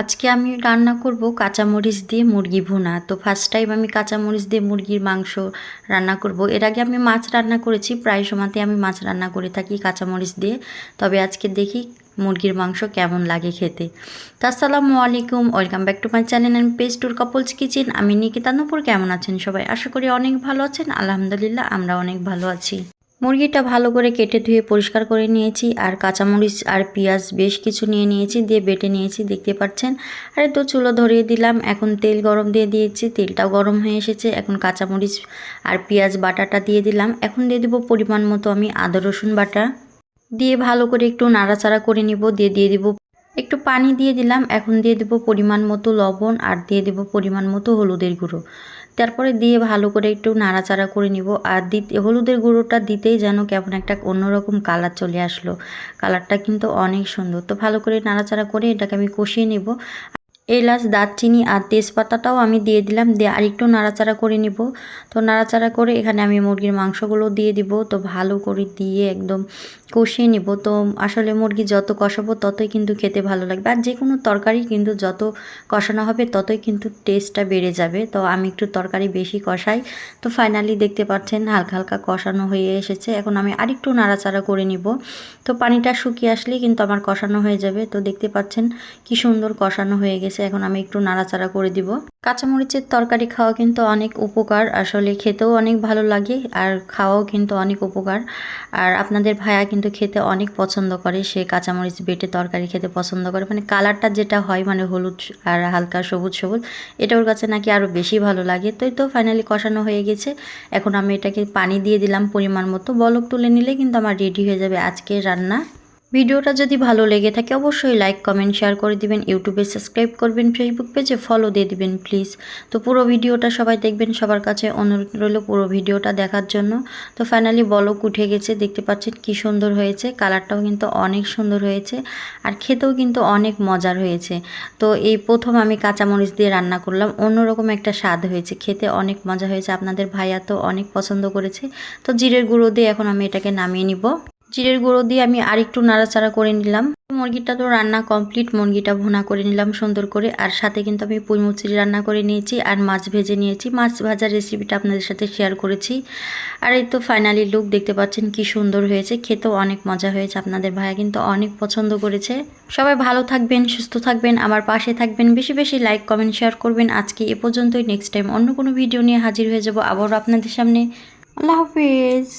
আজকে আমি রান্না করব কাঁচামরিচ দিয়ে মুরগি ভুনা। তো ফার্স্ট টাইম আমি কাঁচামরিচ দিয়ে মুরগির মাংস রান্না করব। এর আগে আমি মাছ রান্না করেছি, প্রায় সময়তে আমি মাছ রান্না করে থাকি কাঁচামরিচ দিয়ে। তবে আজকে দেখি মুরগির মাংস কেমন লাগে খেতে। তো আসসালামু আলাইকুম, welcome back to my channel and page tour couples kitchen. আমি নিকিতা নূপুর, কেমন আছেন সবাই? আশা করি অনেক ভালো আছেন। আলহামদুলিল্লাহ, আমরা অনেক ভালো আছি। মুরগিটা ভালো করে কেটে ধুয়ে পরিষ্কার করে নিয়েছি, আর কাঁচামরিচ আর পেঁয়াজ বেশ কিছু নিয়ে নিয়েছি, দিয়ে বেটে নিয়েছি, দেখতে পাচ্ছেন? আর তো চুলো ধরিয়ে দিলাম, এখন তেল গরম দিয়ে দিয়েছি, তেলটাও গরম হয়ে এসেছে, এখন কাঁচামরিচ আর পেঁয়াজ বাটাটা দিয়ে দিলাম, এখন দিয়ে দেবো পরিমাণ মতো আমি আদা রসুন বাটা। দিয়ে ভালো করে একটু নাড়াচাড়া করে নিব, দিয়ে দিয়ে দিব একটু পানি দিয়ে দিলাম, এখন দিয়ে দেবো পরিমাণ মতো লবণ, আর দিয়ে দেবো পরিমাণ মতো হলুদের গুঁড়ো। তারপরে দিয়ে ভালো করে একটু নাড়াচাড়া করে নিব। আর দিতে, হলুদের গুঁড়োটা দিতেই যেন কেমন একটা অন্যরকম কালার চলে আসলো। কালারটা কিন্তু অনেক সুন্দর। তো ভালো করে নাড়াচাড়া করে এটাকে আমি কষিয়ে নেব। এলাচ, দারচিনি আর তেজপাতাটাও আমি দিয়ে দিলাম। দিয়ে আরেকটু নাড়াচাড়া করে নিব। তো নাড়াচাড়া করে এখানে আমি মুরগির মাংসগুলো দিয়ে দিব। তো ভালো করে দিয়ে একদম কষিয়ে নিব। তো আসলে মুরগি যত কষাবো ততই কিন্তু খেতে ভালো লাগবে। আর যে কোনো তরকারি কিন্তু যত কষানো হবে ততই কিন্তু টেস্টটা বেড়ে যাবে। তো আমি একটু তরকারি বেশি কষাই। তো ফাইনালি দেখতে পাচ্ছেন হালকা হালকা কষানো হয়ে এসেছে। এখন আমি আরেকটু নাড়াচাড়া করে নিব। তো পানিটা শুকিয়ে আসলেই কিন্তু আমার কষানো হয়ে যাবে। তো দেখতে পাচ্ছেন কি সুন্দর কষানো হয়ে গেছে। এখন আমি একটু নাড়াচাড়া করে দিব। কাঁচামরিচের তরকারি খাওয়া কিন্তু অনেক উপকার। আসলে খেতেও অনেক ভালো লাগে আর খাওয়াও কিন্তু অনেক উপকার। আর আপনাদের ভাইয়া কিন্তু খেতে অনেক পছন্দ করে। সে কাঁচামরিচ বেটে তরকারি খেতে পছন্দ করে। মানে কালারটা যেটা হয় মানে হলুদ আর হালকা সবুজ সবুজ, এটা ওর কাছে নাকি আরও বেশি ভালো লাগে। তো তো ফাইনালি কষানো হয়ে গেছে। এখন আমি এটাকে পানি দিয়ে দিলাম পরিমাণ মতো। বলক তুলে নিলে কিন্তু আমার রেডি হয়ে যাবে আজকের রান্না। ভিডিওটা যদি ভালো লেগে থাকে, অবশ্যই লাইক কমেন্ট শেয়ার করে দিবেন। ইউটিউবে সাবস্ক্রাইব করবেন ফেসবুক পেজে ফলো দিয়ে দিবেন প্লিজ তো পুরো ভিডিওটা সবাই দেখবেন, সবার কাছে অনুরোধ রইল পুরো ভিডিওটা দেখার জন্য। তো ফাইনালি বলক উঠে গেছে, দেখতে পাচ্ছেন কি সুন্দর হয়েছে। কালারটাও কিন্তু অনেক সুন্দর হয়েছে, আর খেতেও কিন্তু অনেক মজার হয়েছে। তো এই প্রথম আমি কাঁচামরিচ দিয়ে রান্না করলাম, অন্যরকম একটা স্বাদ হয়েছে। খেতে অনেক মজা হয়েছে, আপনাদের ভাইয়া তো অনেক পছন্দ করেছে। তো জিরের গুঁড়ো দিয়ে এখন আমি এটাকে নামিয়ে নিব। জিরের গুঁড়ো দিয়ে আমি আরেকটু নাড়াচাড়া করে নিলাম। মুরগিটা তো রান্না কমপ্লিট, মুরগিটা ভোনা করে নিলাম সুন্দর করে। আর সাথে কিন্তু আমি পুঁই মুচড়ি রান্না করে নিয়েছি আর মাছ ভেজে নিয়েছি। মাছ ভাজার রেসিপিটা আপনাদের সাথে শেয়ার করেছি। আর এই তো ফাইনালি লুক দেখতে পাচ্ছেন কি সুন্দর হয়েছে। খেতেও অনেক মজা হয়েছে। আপনাদের ভাইয়া কিন্তু অনেক পছন্দ করেছে। সবাই ভালো থাকবেন, সুস্থ থাকবেন, আমার পাশে থাকবেন। বেশি বেশি লাইক কমেন্ট শেয়ার করবেন। আজকে এ পর্যন্তই। নেক্সট টাইম অন্য কোনো ভিডিও নিয়ে হাজির হয়ে যাব। আবারও আপনাদের সামনে। আল্লাহ হাফিজ।